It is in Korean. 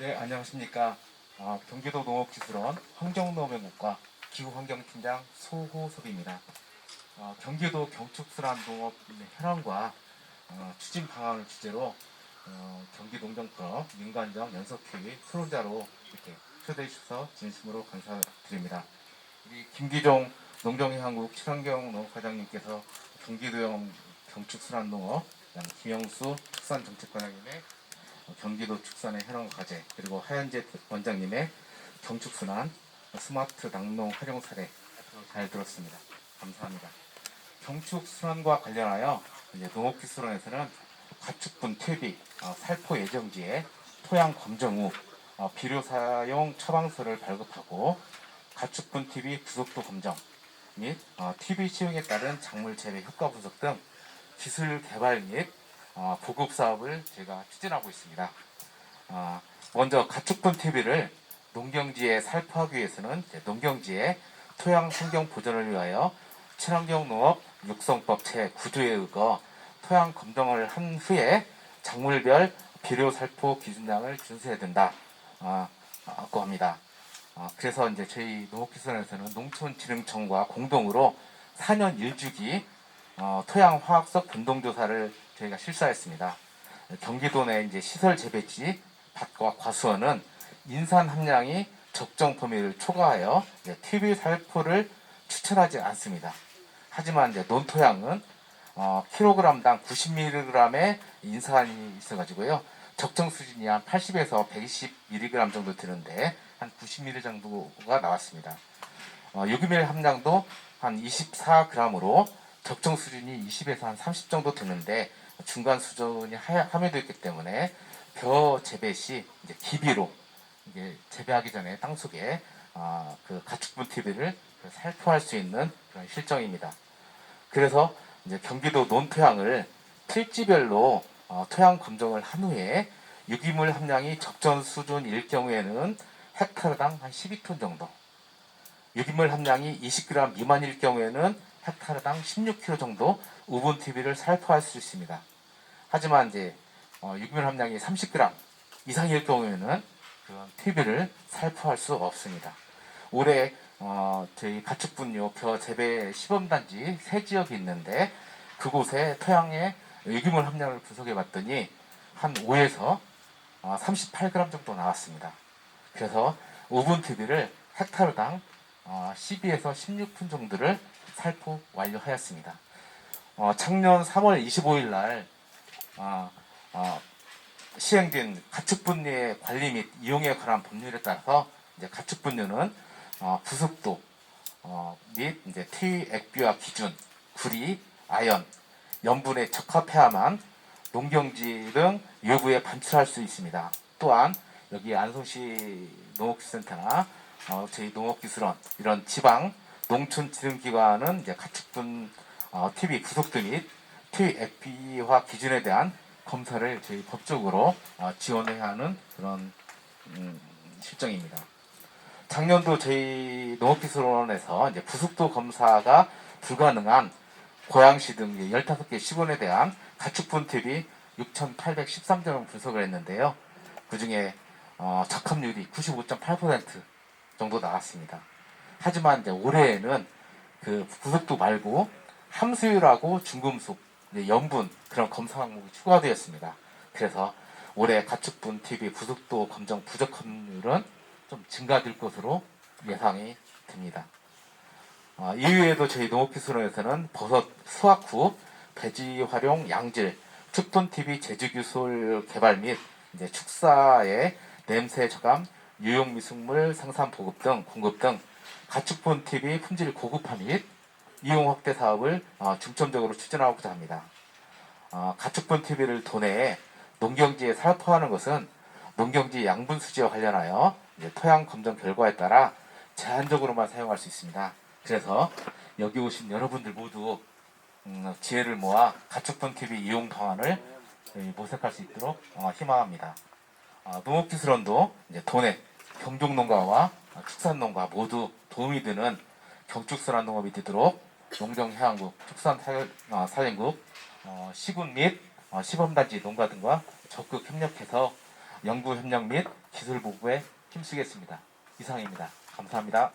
네, 안녕하십니까. 어, 경기도 농업기술원 환경농업연구과 기후환경팀장 소호섭입니다. 어, 경기도 경축순환 농업 현황과 어, 추진 방안을 주제로 어, 경기농정클럽 민관정 연석회의 수론자로 이렇게 초대해 주셔서 진심으로 감사드립니다. 우리 김기종 농정해양국 친환경 농업과장님께서 경기도형 경축순환농업, 김영수 축산정책과장님의 어, 경기도 축산의 현황 과제 그리고 하현재 원장님의 경축순환 스마트 낙농 활용 사례 잘 들었습니다. 감사합니다. 경축순환과 관련하여 농업기술원에서는 가축분 퇴비, 어, 살포 예정지에 토양 검정 후 어, 비료 사용 처방서를 발급하고 가축분 TV 부속도 검정 및 어, TV 시용에 따른 작물 재배 효과 분석 등 기술 개발 및 어, 보급 사업을 제가 추진하고 있습니다. 어, 먼저 가축분 TV를 농경지에 살포하기 위해서는 이제 농경지의 토양 환경 보존을 위하여 친환경 농업 육성법 제9조에 의거 토양 검정을 한 후에 작물별 비료 살포 기준량을 준수해야 된다. 어, 고 합니다. 어, 그래서 이제 저희 농업기술원에서는 농촌진흥청과 공동으로 4년 1주기 어, 토양 화학적 변동조사를 저희가 실시했습니다. 경기도 내 이제 시설 재배지 밭과 과수원은 인산 함량이 적정 범위를 초과하여 이제 TV 살포를 추천하지 않습니다. 하지만 이제 논토양은 어, 킬로그램당 90mg의 인산이 있어가지고요. 적정 수준이 한 80에서 120mg 정도 되는데 한 90mg 정도가 나왔습니다. 어, 유기밀 함량도 한 24g으로 적정 수준이 20에서 한 30 정도 되는데 중간 수준이 하- 함유되어 있기 때문에 벼 재배 시 이제 기비로 이게 재배하기 전에 땅 속에 아, 그 가축분 TV를 살포할 수 있는 그런 실정입니다. 그래서 이제 경기도 논토양을 필지별로 어, 토양 검정을 한 후에 유기물 함량이 적정 수준일 경우에는 헥타르당 한 12톤 정도, 유기물 함량이 20g 미만일 경우에는 헥타르당 16kg 정도 우분 TV를 살포할 수 있습니다. 하지만 이제 어, 유기물 함량이 30g 이상일 경우에는 그런 TV를 살포할 수 없습니다. 올해 어, 저희 가축분뇨 벼 재배 시범단지 세 지역이 있는데 그곳에 토양의 유기물 함량을 분석해 봤더니 한 5에서 어, 38g 정도 나왔습니다. 그래서 우분 TV를 헥타르당 어, 12에서 16푼 정도를 살포 완료하였습니다. 어, 작년 3월 25일 날 어, 어, 시행된 가축분리의 관리 및 이용에 관한 법률에 따라서 이제 가축분류는 어, 부습도 어, 및 이제 티 액비화 기준, 구리, 아연, 염분에 적합해야만 농경지 등 외부에 반출할 수 있습니다. 또한 여기 안성시 농업기술센터나 어, 저희 농업기술원 이런 지방 농촌지능기관은 이제 가축분 어, TV 부속도 및 액비화 기준에 대한 검사를 저희 법적으로 어, 지원해야 하는 그런 음, 실정입니다. 작년도 저희 농업기술원에서 이제 부속도 검사가 불가능한 고양시 등 15개 시군에 대한 가축분 TV 6,813점을 분석을 했는데요. 그 중에 어, 적합률이 95.8% 정도 나왔습니다. 하지만 이제 올해에는 그 부속도 말고 함수율하고 중금속, 염분 그런 검사 항목이 추가되었습니다. 그래서 올해 가축분 TV 부속도 검정 부적합률은 좀 증가될 것으로 예상이 됩니다. 어, 이외에도 저희 농업기술원에서는 버섯 수확 후 배지 활용 양질, 축분 TV 제주 기술 개발 및 이제 축사의 냄새 저감, 유용 미생물 생산 보급 등 공급 등 가축분 TV 품질 고급화 및 이용 확대 사업을 어, 중점적으로 추진하고자 합니다. 어, 가축분 TV를 도내에 농경지에 살포하는 것은 농경지 양분 수지와 관련하여 토양 검정 결과에 따라 제한적으로만 사용할 수 있습니다. 그래서 여기 오신 여러분들 모두 음, 지혜를 모아 가축분 TV 이용 방안을 저희 모색할 수 있도록 어, 희망합니다. 어, 농업기술원도 이제 경종농가와 어, 축산농가 모두 도움이 되는 경축순환 농업이 되도록 농정해양국 축산산림국 어, 시군 및 어, 시범단지 농가 등과 적극 협력해서 연구 협력 및 기술 보고에 힘쓰겠습니다. 이상입니다. 감사합니다.